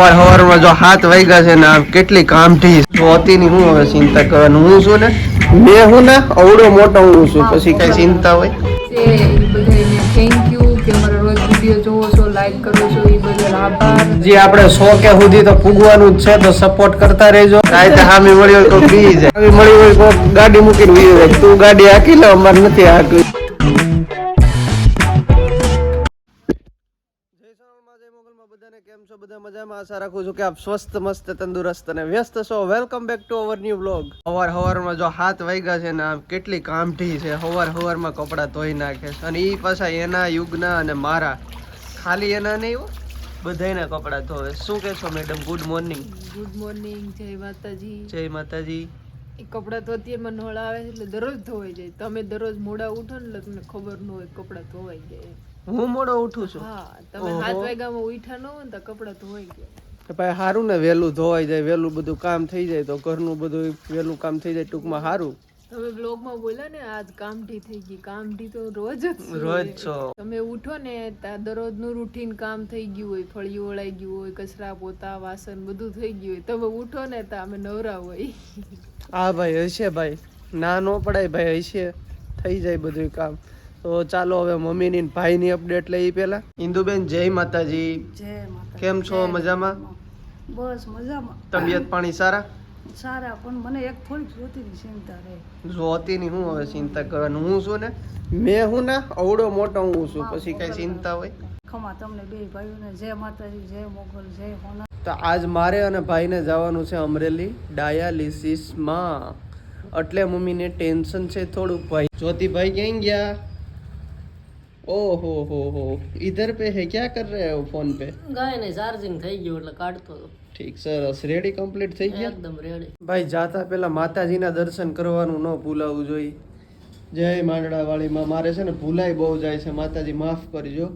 હવાર હવારમાં જો હાથ વાગ્યા છે ને આ કેટલી કામઠી જોતી ની હું હવે ચિંતા કરવાનું? હું છું ને? મેં હું ને અવડો મોટો હું છું. પછી કઈ ચિંતા હોય? છે એ બધાને થેન્ક યુ કે મારા રોજ વીડિયો જોવો છો લાઈક કરો છો એ બદલ આભાર. જે આપણે સો કે સુધી તો પૂગવાનું જ છે તો સપોર્ટ કરતા રહેજો. રાતે હામી મળી હોય તો બી જાય મળી હોય તો ગાડી મૂકીને તું ગાડી હાકી લે અમારે નથી હાકવી. બધા મજામાં? આશા રાખું છું કે આપ સ્વસ્થ મસ્ત તંદુરસ્ત અને વ્યસ્ત છો. Welcome back to our new blog હવાર હવારમાં જો હાથ વાગ્યા છે ને આમ કેટલી કામઠી છે. હવાર હવારમાં કપડાં ધોઈ નાખે છે. અને એ પાછા એના યુગના અને મારા. ખાલી એના નહીં હો બધાયના કપડાં ધોવે. શું કહેશો madam good morning good morning જય માતાજી. જય માતાજી. એ કપડાં ધોતી એમાં નળ આવે છે એટલે દરરોજ ધોવાઈ જાય. તમે દરરોજ મોડા ઉઠો ને એટલે તમને ખબર ન હોય કપડાં ધોવાઈ જાય હું મોડો ઉઠું છું. હા તમે ઓહો. વાગ્યામાં ઉઠ્યા ન હોય ને તો કપડાં ધોઈ ગયા. ભાઈ સારું ને વહેલું ધોવાઈ જાય વહેલું બધું કામ થઈ જાય તો ઘરનું બધું વહેલું કામ થઈ જાય ટૂંકમાં સારું તમે બ્લોગમાં બોલ્યા ને આજ કામઢી થઈ ગઈ કામઢી તો રોજ જ રોજ છો. તમે ઉઠો ને દરરોજનું રૂટીન કામ થઈ ગયું હોય ફળિયું ઓળાઈ ગયું હોય કચરા પોતા વાસણ બધું થઈ ગયું હોય. તમે ઉઠો ને તો અમે નવરા હોય. હા ભાઈ હશે ભાઈ. ના નો પડાય ભાઈ હશે. થઈ જાય બધું કામ. તો ચાલો હવે મમ્મીની ને ભાઈની અપડેટ લઈ પહેલા. ઇન્દુબેન જય માતાજી. જય માતા કેમ છો? મજામાં? બસ મજામાં. તબિયત પાણી સારા? સારા પણ મને એક થોડીક જોતીની ચિંતા રહે. જોતી ની હું હવે ચિંતા કરવાનું? હું છું ને? મેં હું ને અવડો મોટો હું છું. પછી કઈ ચિંતા હોય? ખમા તમને બે ભાઈઓને જય માતાજી જય મોગલ જય હોના. તો આજ મારે અને ભાઈને જવાનું છે અમરેલી ડાયાલિસિસમાં. એટલે મમ્મીને ટેન્શન છે થોડુંક ભાઈ. જ્યોતિભાઈ ક્યાં ગયા? ઓહો હો હો. ઇધર પે હે ક્યાં કર રહે હો ફોન પે? ગાય ને ચાર્જિંગ થઈ ગયું એટલે કાઢતો હતો ઠીક સરસ. રેડી કમ્પ્લીટ થઈ ગયા? એકદમ રેડી ભાઈ જાતા પહેલા માતાજીના દર્શન કરવાનું ન ભૂલાવું જોઈએ. જય માંડળાવાળીમાં. મારે છે ને ભૂલાઈ બહુ જાય છે. માતાજી માફ કરજો.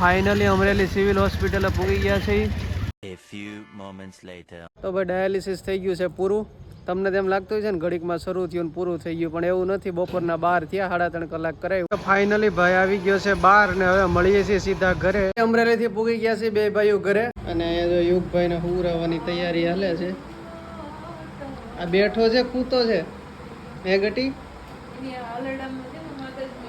ફાઇનલી અમરેલી સિવિલ હોસ્પિટલે પૂગી ગયા છે. A few moments later. તો ભાઈ ડાયાલિસિસ થઈ ગયું છે પૂરું. તમને તેમ લાગતું હોય છે ને ઘડીકમાં શરૂ થયું ને પૂરું થઈ ગયું પણ એવું નથી બપોરના બાર થયા સાડા ત્રણ કલાક કરાયું. ફાઇનલી ભાઈ આવી ગયો છે બાર ને હવે મળીએ છીએ સીધા ઘરે. અમરેલી થી પૂગી ગયા છે બે ભાઈઓ ઘરે. અને જો યુગભાઈ ને હુરાવાની તૈયારી હાલે છે. આ બેઠો છે કૂતો છે. હે ગટી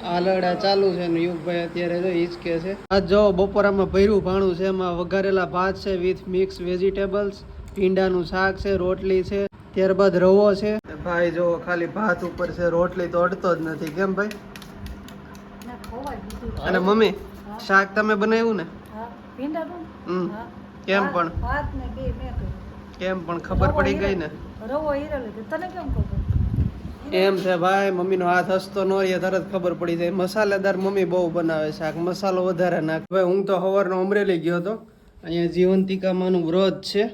આલડા ચાલુ છે ને યુગભાઈ અત્યારે જો હિચકે છે. આ જો બપોરામાં ભર્યું ભાણું છે એમાં વઘારેલા ભાત છે વિથ મિક્સ વેજીટેબલ્સ ભીંડાનું શાક છે રોટલી છે ત્યારબાદ રવો છે. ભાઈ જો ખાલી ભાત ઉપર છે રોટલી તો અડતો જ નથી. કેમ ભાઈ? અને મમ્મી શાક તમે બનાવ્યું ને? હમ કેમ પણ? ભાત ને બે મેં કર્યું. કેમ પણ ખબર પડી ગઈ ને? રવો તને કેમ ખબર? એમ છે ભાઈ મમ્મીનો હાથ હસતો ન રહે તરત ખબર પડી જાય. મસાલેદાર મમ્મી બહુ બનાવે શાક મસાલો વધારે નાખ. ભાઈ હું તો સવારનો અમરેલી ગયો હતો. અહીંયા જીવંતિકામાંનું વ્રત છે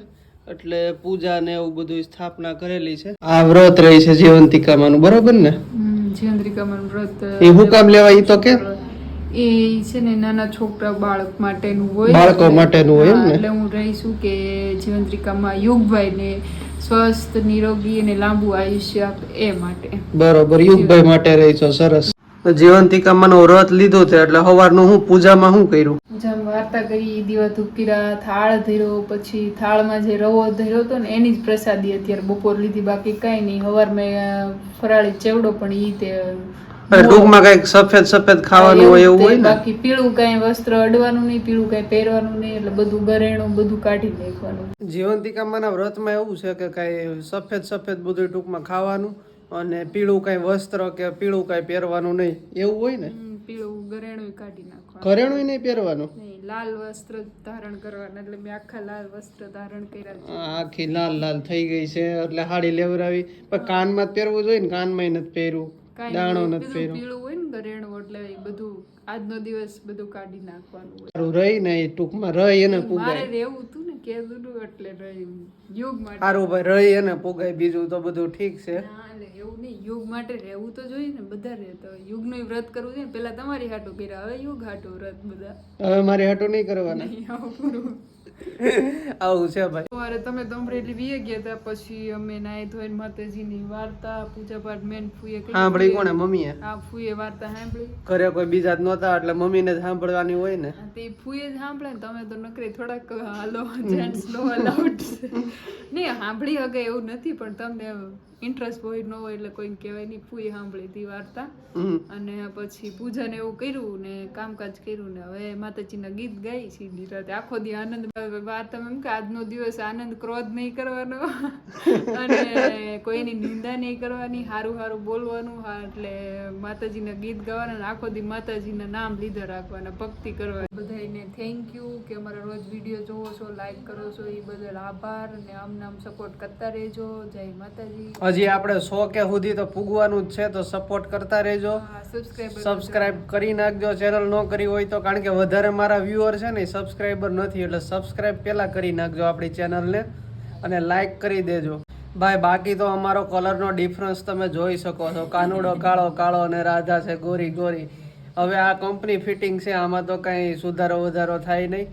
એટલે પૂજા ને એવું બધું સ્થાપના કરેલી છે. આ વ્રત રહી છે જીવંતિકામાંનું બરોબર ને? જીવંતિકામાંનું વ્રત એ હું કામ લેવા ઈ તો કે? એ છે ને નાના છોકરા બાળક માટેનું હોય. બાળકો માટેનું હોય ને? એટલે હું રહીશું કે જીવંત્રિકામાં યુગભાઈને સ્વસ્થ નિરોગી અને લાંબુ આયુષ્ય આપે એ માટે. બરોબર યુગભાઈ માટે રહી છો સરસ. જીવંતિકામાંનું વ્રત લીધો છે એટલે સવારનું હું પૂજામાં શું કર્યું? પૂજા વાર્તા કરી દીવા ધુકીરા થાળ ધર્યો પછી થાળમાં જે રવો ધર્યો હતો ને એની જ પ્રસાદી અત્યારે બપોર લીધી બાકી કાંઈ નહીં. સવાર મેં ફરાળી ચેવડો પણ ઈ તે અને ટૂંકમાં કંઈક સફેદ સફેદ ખાવાનું હોય એવું હોય ને? બાકી પીળું કઈ વસ્ત્ર અડવાનું નહીં પીળું કાંઈ પહેરવાનું નહીં એટલે બધું ગરેણું બધું કાઢી નાખવાનું. જીવંતિકામાના વ્રતમાં એવું છે કે કઈ સફેદ સફેદ બધું ટૂંકમાં ખાવાનું અને પીળું કાંઈ વસ્ત્ર કે પીળું કાંઈ પહેરવાનું નહીં એવું હોય ને? પીળું ગરેણું કાઢી નાખવાનું. ગરેણું નહીં પહેરવાનું? લાલ વસ્ત્ર ધારણ કરવાનું એટલે મેં આખા લાલ વસ્ત્ર ધારણ કર્યા આખી લાલ લાલ થઈ ગઈ છે એટલે હાડી લેવરાવી પણ કાનમાં જ પહેરવું જોઈએ ને કાનમાં નથી પહેર્યું કાંઈ દાણો નથી બધું પીળું હોય ને ગરેણું એટલે એ બધું આજનો દિવસ બધું કાઢી નાખવાનું હોય. સારું રહી ને એ ટૂંકમાં રહી એને મારે રહેવું હતું ને કેદું એટલે રહી યુગ માટે. સારું ભાઈ રહી એને પુગાય બીજું તો બધું ઠીક છે. ના, એટલે એવું નહીં યુગ માટે રહેવું તો જોઈએ ને બધા રહેતા હોય. યુગનું વ્રત કરવું જોઈએ ને પેલા તમારી હાટું કર્યા હવે યુગ હાટું વ્રત બધા. હવે મારે હાટું નહીં કરવાના. નહીં આવું પૂરું. આવું છે ભાઈ. સવારે તમે તો અમરેલી વીએ ગયા હતા પછી અમે નાઈ ધોઈને માતાજીની વાર્તા પૂજા પાઠ મેન ફૂએ. સાંભળી કોને મમ્મીએ? હા ફૂએ વાર્તા સાંભળી. ઘરે કોઈ બીજા જ નહોતા એટલે મમ્મીને ને સાંભળવાની હોય ને. તે ફૂએ જ સાંભળે ને તમે તો નકરી થોડાક હાલો જેન્ટ્સ નો અલાઉડ નહીં સાંભળી હગે એવું નથી પણ તમને ઇન્ટરેસ્ટ હોય ન હોય એટલે કોઈને કહેવાય નહીં ફૂએ સાંભળી હતી વાર્તા. અને પછી પૂજન એવું કર્યું ને કામકાજ કર્યું ને હવે માતાજીના ગીત ગાઈ સીધી રાતે આખો દી આનંદ વાર્તા એમ કે આજનો દિવસ આનંદ ક્રોધ નહીં કરવાનો. અને કોઈની નિંદા નહીં કરવાની સારું સારું બોલવાનું એટલે માતાજીના ગીત ગાવાના આખો દી માતાજીના નામ લીધા રાખવાના ભક્તિ કરવા બધાને થેન્ક યુ કે અમારા રોજ વીડિયો જોવો છો લાઈક કરો છો એ બદલ આભાર ને આમ નામ સપોર્ટ કરતા રહેજો. જય માતાજી. હજી આપણે સો કે સુધી તો પૂગવાનું જ છે તો સપોર્ટ કરતા રહેજો. સબસ્ક્રાઇબ કરી નાખજો ચેનલ ન કરી હોય તો કારણ કે વધારે મારા વ્યુઅર છે ને સબસ્ક્રાઇબર નથી એટલે સબસ્ક્રાઇબ પહેલાં કરી નાખજો આપણી ચેનલને અને લાઇક કરી દેજો. ભાઈ બાકી તો અમારો કલરનો ડિફરન્સ તમે જોઈ શકો છો. કાનુડો કાળો કાળો અને રાધા છે ગોરી ગોરી. હવે આ કંપની ફિટિંગ છે આમાં તો કંઈ સુધારો વધારો થાય નહીં.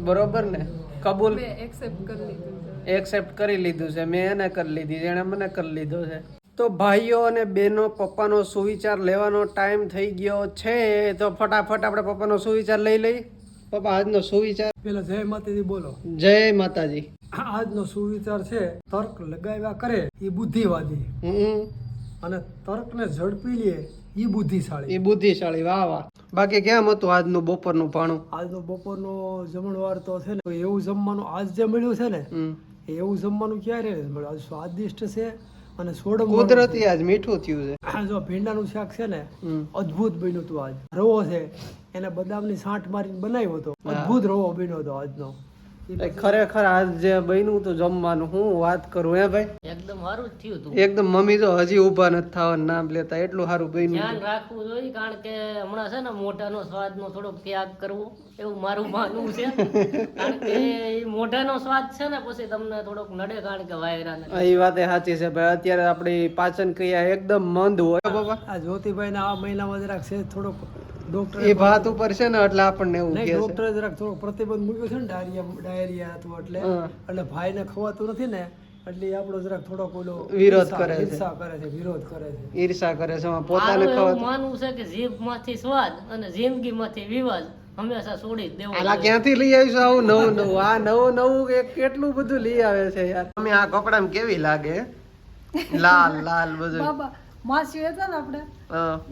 બરોબર ને? કબૂલ? એક્સેપ્ટ કરી લીધું. એક્સેપ્ટ કરી લીધું છે. મેં એને કરી લીધી એણે મને કરી લીધો છે. તો ભાઈઓ અને બહેનો પપ્પાનો સુવિચાર લેવાનો ટાઈમ થઈ ગયો છે. તો ફટાફટ આપણે પપ્પાનો સુવિચાર લઈ લઈ પપ્પા આજનો સુવિચાર? પેલા જય માતાજી બોલો. જય માતાજી. આજનો સુવિચાર છે તર્ક લગાવ્યા કરે એ બુદ્ધિવાદી. અને તર્કને ઝડપી લે એ બુદ્ધિશાળી. એ બુદ્ધિશાળી વાહ વાહ. બાકી કેમ હતું આજનું બપોરનું ભાણું આજનો બપોરનો જમણવાર તો છે ને એવું જમવાનું આજ જે મળ્યું છે ને એવું જમવાનું ક્યારે મળ્યું આજ સ્વાદિષ્ટ છે અને સોડમ કુદરતી આજ મીઠું થયું છે. જો ભીંડાનું શાક છે ને અદ્ભુત બન્યું હતું આજ. રવો છે એને બદામની સાંઠ મારીને બનાવ્યો હતો. અદ્ભુત રવો બન્યો હતો આજનો. ખરેખર આજ જે બન્યું હતું જમવાનું હું વાત કરું હે ભાઈ? એકદમ સારું જ થયું હતું એકદમ મમ્મી તો હજી ઊભા નથી થવાનું નામ લેતા એટલું સારું બન્યું ધ્યાન રાખવું જોઈએ કારણ કે હમણાં છે ને મોઢાનો સ્વાદનો થોડોક ત્યાગ કરવો એવું મારું માનવું છે. કારણ કે મોઢાનો સ્વાદ છે ને પછી તમને થોડોક નડે કારણ કે વાયરા એ વાત સાચી છે ભાઈ. અત્યારે આપણી પાચન ક્રિયા એકદમ મંદ હોય. બાબા આ જ્યોતિભાઈ આ મહિનામાં જરાક છે થોડોક ડોક્ટર એ ભાત ઉપર છે ને એટલે આપણને એવું કે ડોક્ટરે જરાક થોડો પ્રતિબંધ મૂક્યો છે ને ડાયરિયા ડાયરિયા હતું એટલે. એટલે ભાઈને ખવાતું નથી ને એટલે આપણો જરાક થોડોક ઓલો વિરોધ કરે છે. ઈર્ષા કરે છે વિરોધ કરે છે. ઈર્ષા કરે છે પોતાને ખબર માનવું છે કે જીભમાંથી સ્વાદ અને જિંદગીમાંથી વિવાદ હંમેશા છોડી જ દેવો આલા ક્યાંથી લઈ આવીશું આવું નવું નવું? આ નવું નવું એક કેટલું બધું લઈ આવે છે યાર? તમે આ કપડામાં કેવી લાગે? લાલ લાલ બધું. બાબા માસી હતા ને આપણે?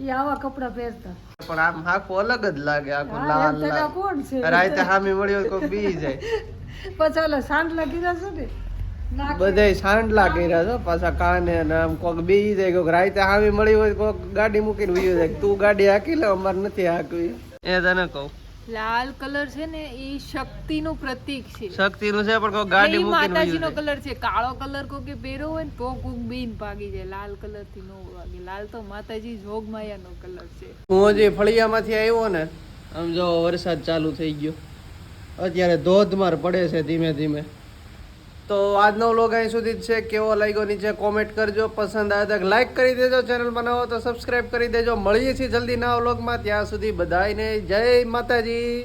એ આવા કપડા પહેરતા. પણ આમ આખું અલગ જ લાગે આખું લાલ લાલ. કોણ છે? રાતે હામી મળ્યો કોઈ બી જાય. પછી ઓલા સાંડલા કીધા છે ને? બધાય સાંડલા કર્યા છો પાછા કાને ને આમ કોક બી જાય કોક રાતે હામી મળી હોય કોક ગાડી મૂકીને વયો જાય. તું ગાડી હાકી લે અમારે નથી હાકવી. એ તને કહું. લાલ કલર છે ને એ શક્તિનું પ્રતીક છે. શક્તિનું છે પણ કોક ગાડી મૂકીને માતાજીનો વયો કલર છે. કાળો કલર કોકે પહેર્યો હોય ને તો કોક બીન ભાગી જાય. લાલ કલરથી નો ભાગે. લાલ તો માતાજી જોગમાયાનો કલર છે. હું જે ફળિયા માંથી આવ્યો ને આમ જો વરસાદ ચાલુ થઈ ગયો. અત્યારે ધોધમાર પડે છે ધીમે ધીમે. તો આજનો વ્લોગ અહીં સુધી જ છે. કેવો લાગ્યો નીચે કોમેન્ટ કરજો. પસંદ આવે તો લાઈક કરી દેજો ચેનલ બનાવો તો સબસ્ક્રાઈબ કરી દેજો. મળીએ છીએ જલ્દી નવા વ્લોગમાં ત્યાં સુધી બધાને જય માતાજી.